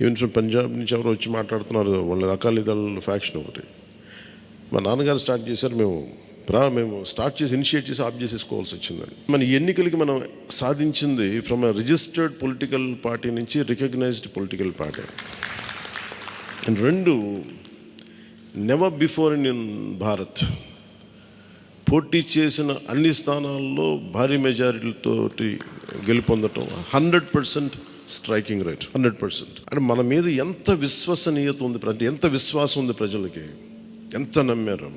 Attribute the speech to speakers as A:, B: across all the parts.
A: Even from Punjab నుంచి ఎవరు వచ్చి మాట్లాడుతున్నారు వాళ్ళ అకాలీదళ ఫ్యాక్షన్ ఒకటి. మా నాన్నగారు స్టార్ట్ చేశారు మేము ప్రా మేము స్టార్ట్ చేసి ఇనిషియేట్ చేసి ఆఫ్ చేసేసుకోవాల్సి వచ్చిందండి మన ఎన్నికలకి మనం సాధించింది from a registered political party నుంచి రికగ్నైజ్డ్ పొలిటికల్ పార్టీ అండ్ రెండు నెవర్ బిఫోర్ ఇన్ భారత్ పోటీ చేసిన అన్ని స్థానాల్లో భారీ మెజారిటీలతోటి గెలుపొందటం hundred percent striking rate hundred percent అంటే మన మీద ఎంత విశ్వసనీయత ఉంది అంటే ఎంత విశ్వాసం ఉంది ప్రజలకి? ఎంత నమ్మారు?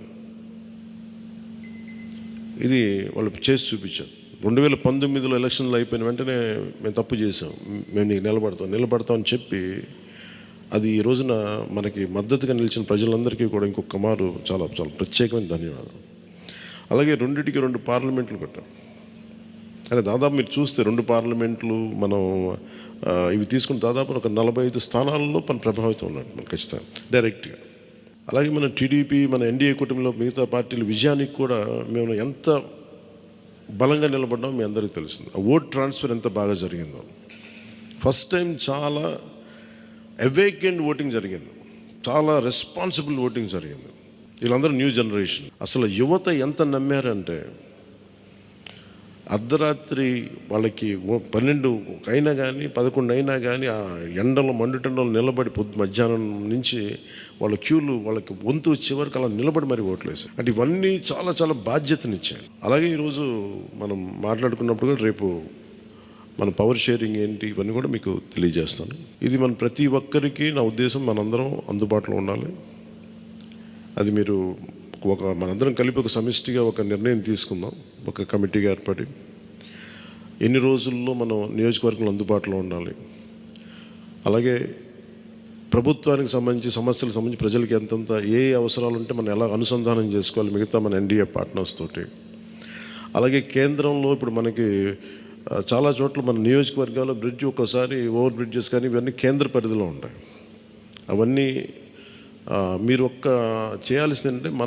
A: ఇది వాళ్ళు చేసి చూపించారు. రెండు వేల పంతొమ్మిదిలో ఎలక్షన్లు అయిపోయిన వెంటనే మేము తప్పు చేసాం మేము నీకు నిలబడతాం నిలబడతాం అని చెప్పి అది ఈ రోజున మనకి మద్దతుగా నిలిచిన ప్రజలందరికీ కూడా ఇంకొక మారు చాలా చాలా ప్రత్యేకమైన ధన్యవాదాలు అలాగే రెండింటికి రెండు పార్లమెంట్లు పెట్టాం అంటే దాదాపు మీరు చూస్తే రెండు పార్లమెంట్లు మనం ఇవి తీసుకుని దాదాపు ఒక నలభై ఐదు స్థానాల్లో మన ప్రభావితం ఉన్నట్టు మనం ఖచ్చితంగా డైరెక్ట్గా. అలాగే మన టీడీపీ మన ఎన్డీఏ కుటుంబంలో మిగతా పార్టీల విజయానికి కూడా మేము ఎంత బలంగా నిలబడ్డామో మీ అందరికీ తెలిసింది ఆ ఓట్ ట్రాన్స్ఫర్ ఎంత బాగా జరిగిందో. ఫస్ట్ టైం చాలా అవేకెండ్ ఓటింగ్ జరిగింది. చాలా రెస్పాన్సిబుల్ ఓటింగ్ జరిగింది. వీళ్ళందరూ న్యూ జనరేషన్. అసలు యువత ఎంత నమ్మారంటే అర్ధరాత్రి వాళ్ళకి పన్నెండు అయినా కానీ పదకొండు అయినా కానీ ఆ ఎండలో మండుటెండలో నిలబడి పొద్దు మధ్యాహ్నం నుంచి వాళ్ళ క్యూలు వాళ్ళకి వంతు వచ్చే వరకు అలా నిలబడి మరి ఓట్లేసారు అంటే ఇవన్నీ చాలా చాలా బాధ్యతనిచ్చాయి. అలాగే ఈరోజు మనం మాట్లాడుకున్నప్పుడు కూడా రేపు మన పవర్ షేరింగ్ ఏంటి ఇవన్నీ కూడా మీకు తెలియజేస్తాను. ఇది మన ప్రతి ఒక్కరికి నా ఉద్దేశం మనందరం అందుబాటులో ఉండాలి. అది మీరు ఒక మనందరం కలిపి ఒక సమిష్టిగా ఒక నిర్ణయం తీసుకుందాం ఒక కమిటీగా ఏర్పడి. ఎన్ని రోజుల్లో మనం నియోజకవర్గంలో అందుబాటులో ఉండాలి? అలాగే ప్రభుత్వానికి సంబంధించి సమస్యలకు సంబంధించి ప్రజలకి ఎంతంత ఏ అవసరాలు ఉంటే మనం ఎలా అనుసంధానం చేసుకోవాలి? మిగతా మన ఎన్డీఏ పార్ట్నర్స్ తోటి. అలాగే కేంద్రంలో ఇప్పుడు మనకి చాలా చోట్ల మన నియోజకవర్గాల్లో బ్రిడ్జ్ ఒక్కసారి ఓవర్ బ్రిడ్జెస్ కానీ ఇవన్నీ కేంద్ర పరిధిలో ఉంటాయి. అవన్నీ మీరు ఒక్క చేయాల్సింది